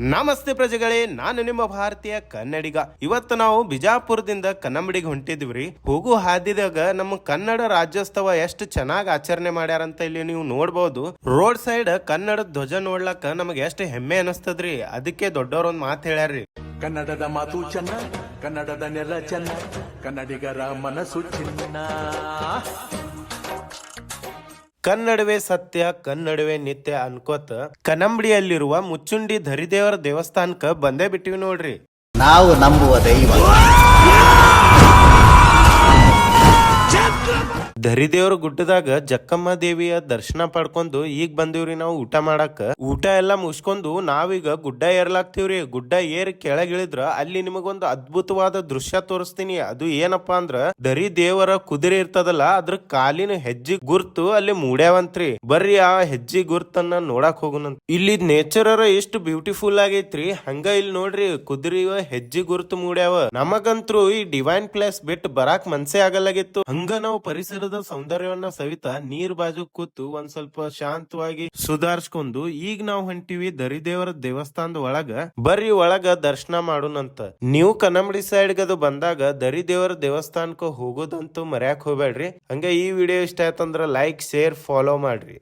ನಮಸ್ತೆ ಪ್ರಜೆಗಳೇ, ನಾನು ನಿಮ್ಮ ಭಾರತೀಯ ಕನ್ನಡಿಗ. ಇವತ್ತು ನಾವು ಬಿಜಾಪುರದಿಂದ ಕನ್ನಂಬಡಿಗೆ ಹೊಂಟಿದ್ವಿ ಹೋಗು ಹಾದಿದಾಗ ನಮ್ಮ ಕನ್ನಡ ರಾಜ್ಯೋತ್ಸವ ಎಷ್ಟು ಚೆನ್ನಾಗಿ ಆಚರಣೆ ಮಾಡ್ಯಾರಂತ ಇಲ್ಲಿ ನೀವು ನೋಡ್ಬೋದು. ರೋಡ್ ಸೈಡ್ ಕನ್ನಡ ಧ್ವಜ ನೋಡ್ಲಕ್ಕ ನಮಗೆ ಎಷ್ಟು ಹೆಮ್ಮೆ ಅನಿಸ್ತದ್ರಿ. ಅದಕ್ಕೆ ದೊಡ್ಡವ್ರೊಂದ್ ಮಾತು ಹೇಳ್ಯಾರ್ರಿ. ಕನ್ನಡದ ಮಾತು ಚೆನ್ನ, ಕನ್ನಡದ ನೆಲ ಚೆನ್ನ, ಕನ್ನಡಿಗರ ಮನಸ್ಸು ಚಿನ್ನ. ಕನ್ನಡವೇ ಸತ್ಯ, ಕನ್ನಡವೇ ನಿತ್ಯ ಅನ್ಕೋತ ಕನ್ನಂಬಡಿಯಲ್ಲಿರುವ ಮುಚ್ಚುಂಡಿ ಧರಿದೇವರ ದೇವಸ್ಥಾನಕ್ಕೆ ಬಂದೇ ಬಿಟ್ಟಿವಿ ನೋಡ್ರಿ. ನಾವು ನಂಬುವ ದೈವ. ಧರಿದೇವ್ರ ಗುಡ್ಡದಾಗ ಜಕ್ಕಮ್ಮ ದೇವಿಯ ದರ್ಶನ ಪಡ್ಕೊಂಡು ಈಗ ಬಂದಿವ್ರಿ ನಾವು ಊಟ ಮಾಡಾಕ. ಊಟ ಎಲ್ಲಾ ಮುಗಿಸ್ಕೊಂಡು ನಾವೀಗ ಗುಡ್ಡ ಏರ್ಲಾಕ್ತಿವ್ರಿ ಗುಡ್ಡ ಏರ್ ಕೆಳಗಿಳಿದ್ರ ಅಲ್ಲಿ ನಿಮಗೊಂದು ಅದ್ಭುತವಾದ ದೃಶ್ಯ ತೋರಿಸ್ತೀನಿ. ಅದು ಏನಪ್ಪಾ ಅಂದ್ರ ದರಿ ದೇವರ ಕುದುರೆ ಇರ್ತದಲ್ಲ, ಅದ್ರ ಕಾಲಿನ ಹೆಜ್ಜೆ ಗುರ್ತು ಅಲ್ಲಿ ಮೂಡ್ಯಾವಂತ್ರಿ. ಬರ್ರಿ ಆ ಹೆಜ್ಜೆ ಗುರ್ತನ್ನ ನೋಡಕ್ ಹೋಗುನಂತ. ಇಲ್ಲಿ ನೇಚರ್ ಎಷ್ಟು ಬ್ಯೂಟಿಫುಲ್ ಆಗೈತ್ರಿ. ಹಂಗ ಇಲ್ಲಿ ನೋಡ್ರಿ, ಕುದುರೆಯ ಹೆಜ್ಜೆ ಗುರ್ತು ಮೂಡ್ಯಾವ. ನಮಗಂತ್ರು ಈ ಡಿವೈನ್ ಪ್ಲೇಸ್ ಬಿಟ್ಟು ಬರಾಕ್ ಮನ್ಸೇ ಆಗಲ್ಲಾಗಿತ್ತು. ಹಂಗ ನಾವು ಪರಿಸರದ ಸೌಂದರ್ಯವನ್ನ ಸವಿತ ನೀರ್ ಬಾಜು ಕೂತು ಒಂದ್ ಸ್ವಲ್ಪ ಶಾಂತವಾಗಿ ಸುಧಾರ್ಸ್ಕೊಂಡು, ಈಗ ನಾವು ಹೊಂಟಿವಿ ದರಿದೇವರ ದೇವಸ್ಥಾನದ ಒಳಗ, ಬರ್ರಿ ಒಳಗ ದರ್ಶನ ಮಾಡೋಣಂತ. ನೀವು ಕನ್ನಂಬಡಿ ಸೈಡ್ ಅದು ಬಂದಾಗ ದರಿದೇವರ ದೇವಸ್ಥಾನಕ್ಕ ಹೋಗೋದಂತೂ ಮರ್ಯಾಕ್ ಹೋಗ್ಬೇಡ್ರಿ ಹಂಗ ಈ ವಿಡಿಯೋ ಇಷ್ಟ ಆಯ್ತಂದ್ರ ಲೈಕ್, ಶೇರ್, ಫಾಲೋ ಮಾಡ್ರಿ.